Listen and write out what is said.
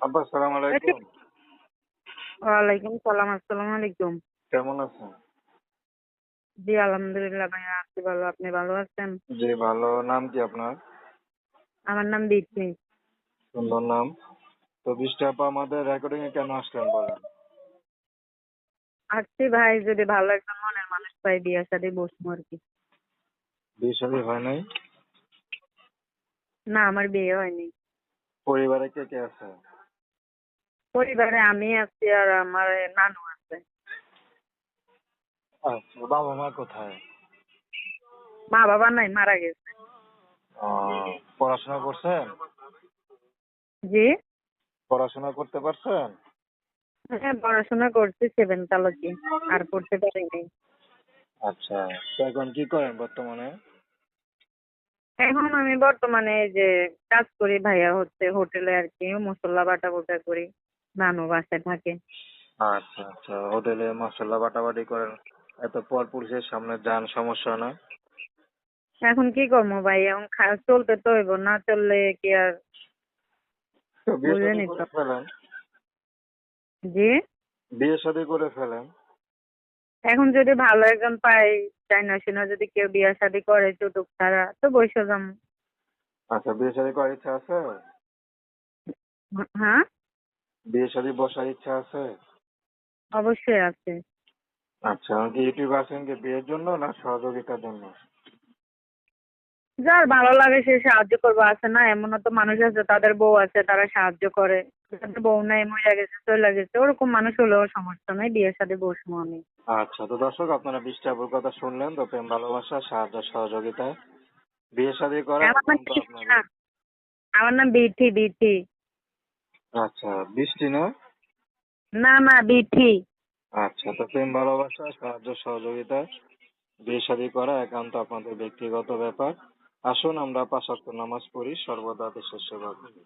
আব্বা সালাম আলাইকুম। ওয়ালাইকুম সালাম আসসালামু আলাইকুম। কেমন আছেন? জি আলহামদুলিল্লাহ ভাইয়া আছি ভালো। আপনি ভালো আছেন? জি ভালো। নাম কি আপনার? আমার নাম সুন্দর নাম। তো বৃষ্টি আপা আমাদের রেকর্ডিং এ কেন আসলেন বলেন? আসছি ভাই যদি ভালো একজন মনের মানুষ পাই বিয়ে শাদী বসবো আর কি। বিয়ে শাদী হয় নাই? না আমার বিয়ে হয়নি। পরিবারে কে কে আছে? পরিবারে আমি আছি আর আমার নানু আছে। আচ্ছা বাবা মা কোথায়? মা বাবা নাই মারা গেছে। পড়াশোনা করছেন? জি। পড়াশোনা করতে পারছেন? হ্যাঁ পড়াশোনা করছি সেভেন তালকে। আর পড়তে পারিনি আচ্ছা তো এখন কি করেন বর্তমানে? এখন আমি বর্তমানে এই যে কাজ করি ভাইয়া হচ্ছে হোটেলে আর কি মশলা বাটা বোটা করি। নানু বাসায় থাকে। আচ্ছা আচ্ছা। হোটেলে মশলা বাটাবাটি করেন এত পর পুলিশের সামনে যান সমস্যা না? এখন কি করব ভাই? এখন চলতে তো হইব না চললে কি আর তো বিয়ে বুঝে শাদী নিত। করে ফেলেন? জি? বিয়ে শাদী করে ফেলেন? এখন যদি ভালো একজন পাই চাই না শুনে যদি কেউ বিয়ে শাদী করে চুটুক ছাড়া তো বসে যাম। আচ্ছা বিয়ে শাদী করার ইচ্ছা আছে? হ্যাঁ? বিয়ে শাদী বসার ইচ্ছা আছে? অবশ্যই আছে। আচ্ছা কি ইউটিউব আছেন কি বিয়ের জন্য না সহযোগিতার জন্য? যার ভালো লাগে সে সাহায্য করব আছে না? এমনও তো মানুষ আছে তাদের বউ আছে তারা সাহায্য করে। তাদের বউ নাই মরে গেছে চলে গেছে ওরকম মানুষ হলেও সমস্যা নাই বিয়ের সাথে বসবো আমি। আচ্ছা তো দর্শক আপনারা বৃষ্টাপুর কথা শুনলেন তো প্রেম ভালোবাসা সাহায্য সহযোগিতায় বিয়ে শাদী করা আমার নাম বিথি বিথি আচ্ছা বৃষ্টি না? না না বিটি আচ্ছা তো প্রেম ভালোবাসা সাহায্য সহযোগিতা বিয়ে শাদী করা একান্ত আপনাদের ব্যক্তিগত ব্যাপার। আসুন আমরা পাঁচ ওয়াক্ত নামাজ পড়ি সর্বদা দেশের সেবা করি।